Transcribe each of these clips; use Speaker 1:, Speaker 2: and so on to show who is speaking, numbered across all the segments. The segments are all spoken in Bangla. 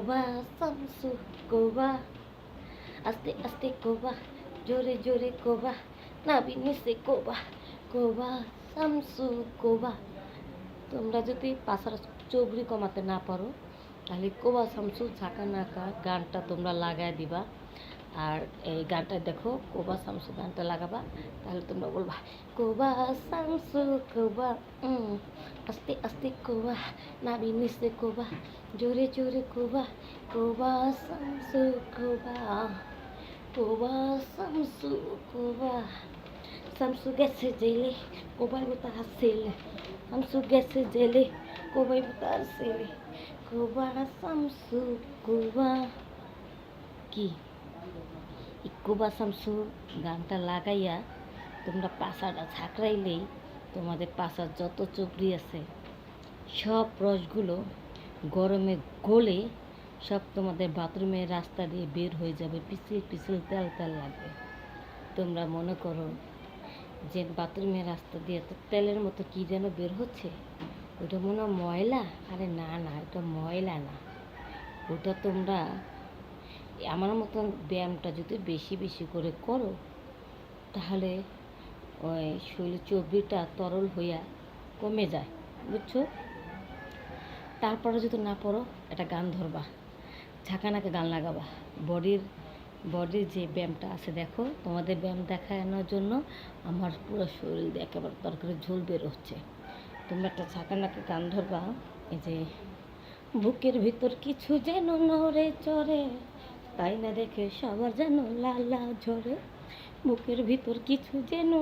Speaker 1: কোবা শামসু কোবা আস্তে আস্তে কোবা জোরে জোরে কোবা নাবি নিচে কোবা কোবা শামসু কোবা তোমরা যদি পাশার চবরি কমাতে না পারো, তাহলে কোবা শামসু ঝাঁকা নাকা গানটা তোমরা লাগায় দিবা। আর এই গানটা দেখো, কোবা শামসু গানটা লাগাবা, তাহলে তোমরা বলবা, কোবা শামসু কোবা আস্তে আস্তে কোবা, নাবি নিচে কোবা, জোরে জোরে কোবা কোবা শামসু কোবা কোবা শামসু কোবা। শামসু গেছে জেলে, কোবাই তার ছেলে শামসু গেছে জেলে, কোবাই তার ছেলে কোবা শামসু কোবা। কি? কোবা শামসু গানটা লাগাইয়া তোমরা পাশাটা ঝাঁকড়াইলেই তোমাদের পাশার যত চুপড়ি আছে, সব রসগুলো গরমে গলে সব তোমাদের বাথরুমের রাস্তা দিয়ে বের হয়ে যাবে, পিছিল পিছিল তেল তেল লাগবে। তোমরা মনে করো যে বাথরুমের রাস্তা দিয়ে তো তেলের মতো কী যেন বের হচ্ছে? ওটা মনে ময়লা? আরে না না ওটা ময়লা না। ওটা তোমরা আমার মতন ব্যায়ামটা যদি বেশি বেশি করে করো, তাহলে ওই শরীর চর্বিটা তরল হইয়া কমে যায়, বুঝছ? তারপরে যদি না পড়ো, একটা গান ধরবা, ঝাঁকানাকে গান লাগাবা। বডির বডির যে ব্যায়ামটা আছে, দেখো, তোমাদের ব্যায়াম দেখানোর জন্য আমার পুরো শরীর একেবারে তরকারি ঝোল বের হচ্ছে। তোমরা একটা ঝাঁকানাকে গান ধরবা, এই যে, বুকের ভিতর কিছু যেন নড়ে চড়ে। তাই না দেখে সবার যেন লালা ঝরে, বুকের ভিতর কিছু যেন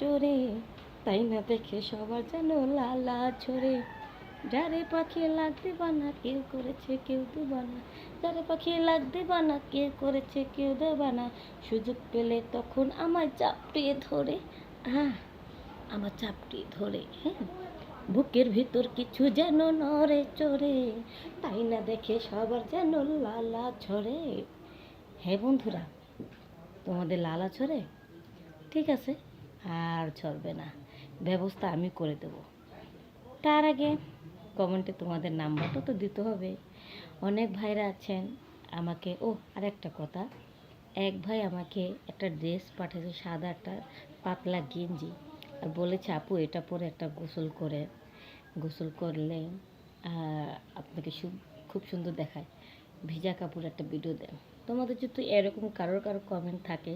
Speaker 1: চড়ে। তাই না দেখে সবার যেন লালা ঝরে। যারে পাখি লাগতে বানা, কেউ করেছে কেউ দেবা না যারে পাখি লাগতে বানা, কেউ করেছে কেউ দেবা না সুযোগ পেলে তখন আমার চাপড়িয়ে ধরে। হ্যাঁ আমার চাপড়িয়ে ধরে হ্যাঁ? বুকের ভিতর কিছু যেন নড়ে চড়ে, তাই না দেখে সবার যেন লালা ছড়ে। হ্যাঁ বন্ধুরা, তোমাদের লালা ছড়ে? ঠিক আছে, আর ছড়বে না। ব্যবস্থা আমি করে দেবো। তার আগে কমেন্টে তোমাদের নাম্বারটা তো দিতে হবে। অনেক ভাইরা আছেন আমাকে, ও আর একটা কথা। এক ভাই আমাকে একটা ড্রেস পাঠিয়েছে, সাদা একটা পাতলা গেঞ্জি। আর বলেছে, আপু, এটা পরে একটা গোসল করে গোসল করলে আপনাকে খুব সুন্দর দেখায়। ভিজা কাপড় একটা ভিডিও দেন তোমাদের যদি এরকম কারোর কারও কমেন্ট থাকে,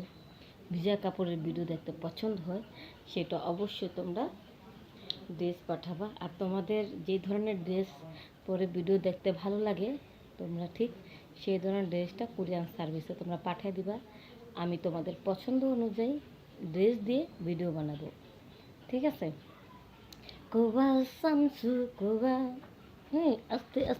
Speaker 1: ভিজা কাপড়ের ভিডিও দেখতে পছন্দ হয়, সেটা অবশ্যই তোমরা ড্রেস পাঠাবা। আর তোমাদের যে ধরনের ড্রেস পরে ভিডিও দেখতে ভালো লাগে, তোমরা ঠিক সেই ধরনের ড্রেসটা কোরিয়ান সার্ভিসে তোমরা পাঠিয়ে দিবা। আমি তোমাদের পছন্দ অনুযায়ী ড্রেস দিয়ে ভিডিও বানাবো। ঠিক আছে? কোবা শামসু কোবা হ্যাঁ আস্তে আস্তে